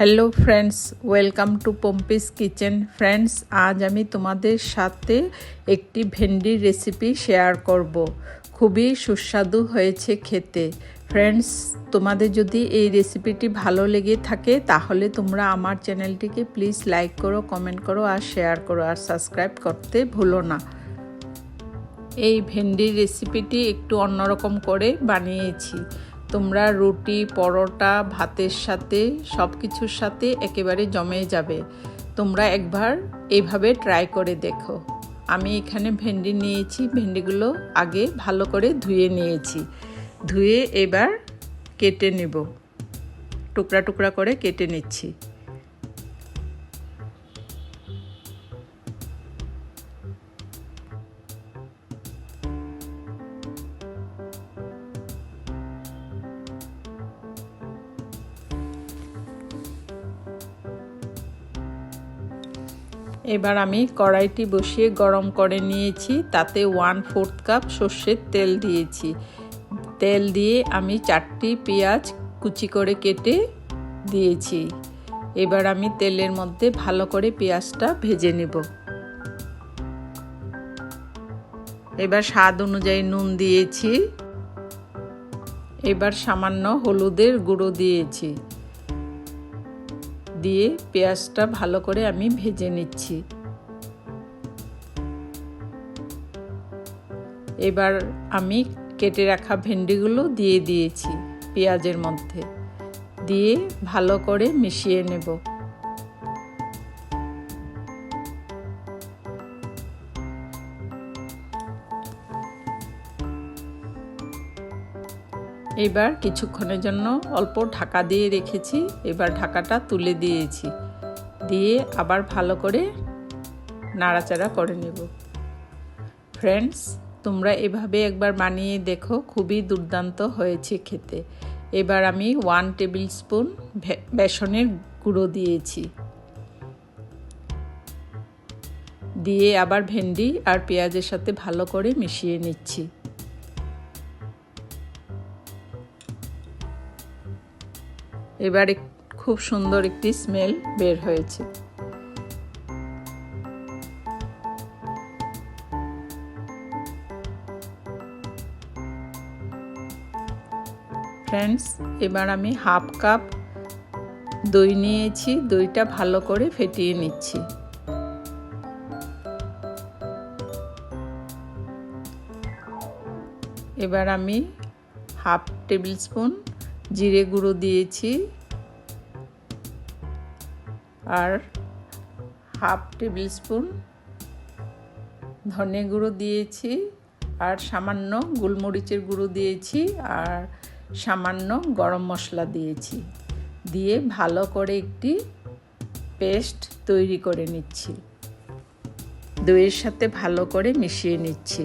Hello friends welcome to Pompi's kitchen friends আজ আমি তোমাদের সাথে একটি ভেন্ডির রেসিপি শেয়ার করব। খুবই সুস্বাদু হয়েছে খেতে। ফ্রেন্ডস তোমাদের যদি এই রেসিপিটি ভালো লেগে থাকে, তাহলে তোমরা আমার চ্যানেলটিকে প্লিজ লাইক করো কমেন্ট করো আর শেয়ার করো আর সাবস্ক্রাইব করতে ভুলো না। এই ভেন্ডির রেসিপিটি একটু অন্যরকম করে বানিয়েছি। তোমরা রুটি, পরোটা, ভাতের সাথে সব কিছুর সাথে একেবারে জমে যাবে। তোমরা একবার এইভাবে ট্রাই করে দেখো। আমি এখানে ভেন্ডি নিয়েছি, ভেন্ডিগুলো আগে ভালো করে ধুয়ে নিয়েছি। ধুয়ে এবার কেটে নেব। টুকরা টুকরা করে কেটে নিচ্ছি। এবার আমি কড়াইটি বসিয়ে গরম করে নিয়েছি, তাতে ওয়ান ফোর্থ কাপ সর্ষের তেল দিয়েছি। তেল দিয়ে আমি চারটি পেঁয়াজ কুচি করে কেটে দিয়েছি। এবার আমি তেলের মধ্যে ভালো করে পেঁয়াজটা ভেজে নেব। এবার স্বাদ অনুযায়ী নুন দিয়েছি। এবার সামান্য হলুদের গুঁড়ো দিয়েছি। দিয়ে পেঁয়াজটা ভালো করে আমি ভেজে নিচ্ছি। এবার আমি কেটে রাখা ভেন্ডিগুলো দিয়ে দিয়েছি পেঁয়াজের মধ্যে। দিয়ে ভালো করে মিশিয়ে নেব। এবার কিছুক্ষণের জন্য অল্প ঢাকা দিয়ে রেখেছি, এবার ঢাকাটা তুলে দিয়েছি। দিয়ে আবার ভালো করে নাড়াচাড়া করে নেব। ফ্রেন্ডস, তোমরা এভাবে একবার বানিয়ে দেখো, খুবই দুর্দান্ত হয়েছে খেতে। এবার আমি ওয়ান টেবিল স্পুন বেসনের গুঁড়ো দিয়েছি। দিয়ে আবার ভেন্ডি আর পেঁয়াজের সাথে ভালো করে মিশিয়ে নিচ্ছি। এবার খুব সুন্দর একটি স্মেল বের হয়েছে। ফ্রেন্ডস এবার আমি হাফ কাপ দই নিয়েছি, দইটা ভালো করে ফেটিয়ে নিচ্ছি। এবার আমি হাফ টেবিল স্পুন জিরে গুঁড়ো দিয়েছি আর হাফ টেবিল স্পুন ধনে গুঁড়ো দিয়েছি আর সামান্য গোলমরিচের গুঁড়ো দিয়েছি আর সামান্য গরম মশলা দিয়েছি। দিয়ে ভালো করে একটি পেস্ট তৈরি করে নিচ্ছি। দইয়ের সাথে ভালো করে মিশিয়ে নিচ্ছি।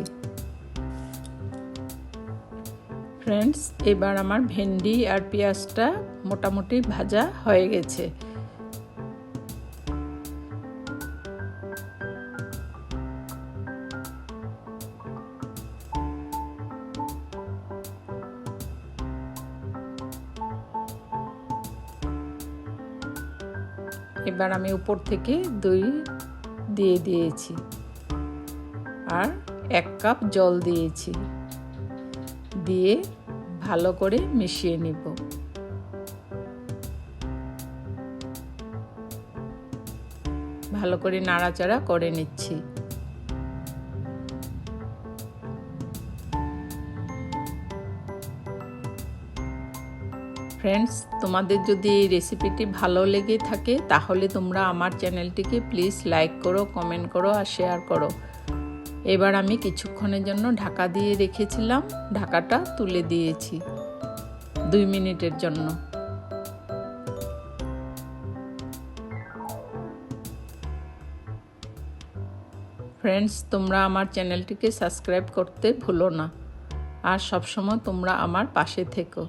ফ্রেন্ডস, এবার আমার ভেন্ডি আর পেঁয়াজটা মোটামুটি ভাজা হয়ে গেছে। এবার আমি উপর থেকে দই দিয়ে দিয়েছি। আর এক কাপ জল দিয়েছি। দিয়ে ভালো করে মিশিয়ে নিব। ভালো করে নাড়াচাড়া করে নিচ্ছি। ফ্রেন্ডস তোমাদের যদি এই রেসিপিটি ভালো লেগে থাকে, তাহলে তোমরা আমার চ্যানেলটিকে প্লিজ লাইক করো কমেন্ট করো আর শেয়ার করো। এবার আমি কিছুক্ষণের জন্য ঢাকা দিয়ে রেখেছিলাম। ঢাকাটা তুলে দিয়েছি দুই মিনিটের জন্য। ফ্রেন্ডস তোমরা আমার চ্যানেলটিকে সাবস্ক্রাইব করতে ভুলো না। আর সবসময় তোমরা আমার পাশে থেকো।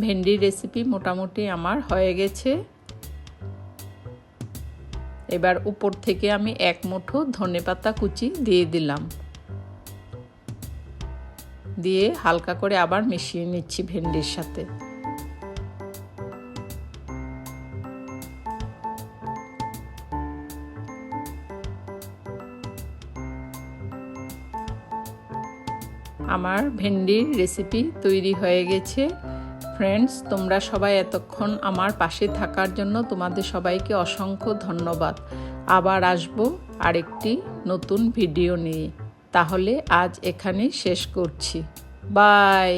ভেন্ডি রেসিপি মোটামুটি আমার হয়ে গেছে। এবার উপর থেকে আমি এক মুঠো ধনে পাতা কুচি দিয়ে দিলাম। দিয়ে হালকা করে আবার মিশিয়ে নিচ্ছি ভেন্ডির সাথে। আমার ভেন্ডির রেসিপি তৈরি হয়ে গেছে। ফ্রেন্ডস তোমরা সবাই এতক্ষণ আমার পাশে থাকার জন্য তোমাদের সবাইকে অসংখ্য ধন্যবাদ। আবার আসব আরেকটি নতুন ভিডিও নিয়ে। তাহলে আজ এখানে শেষ করছি। বাই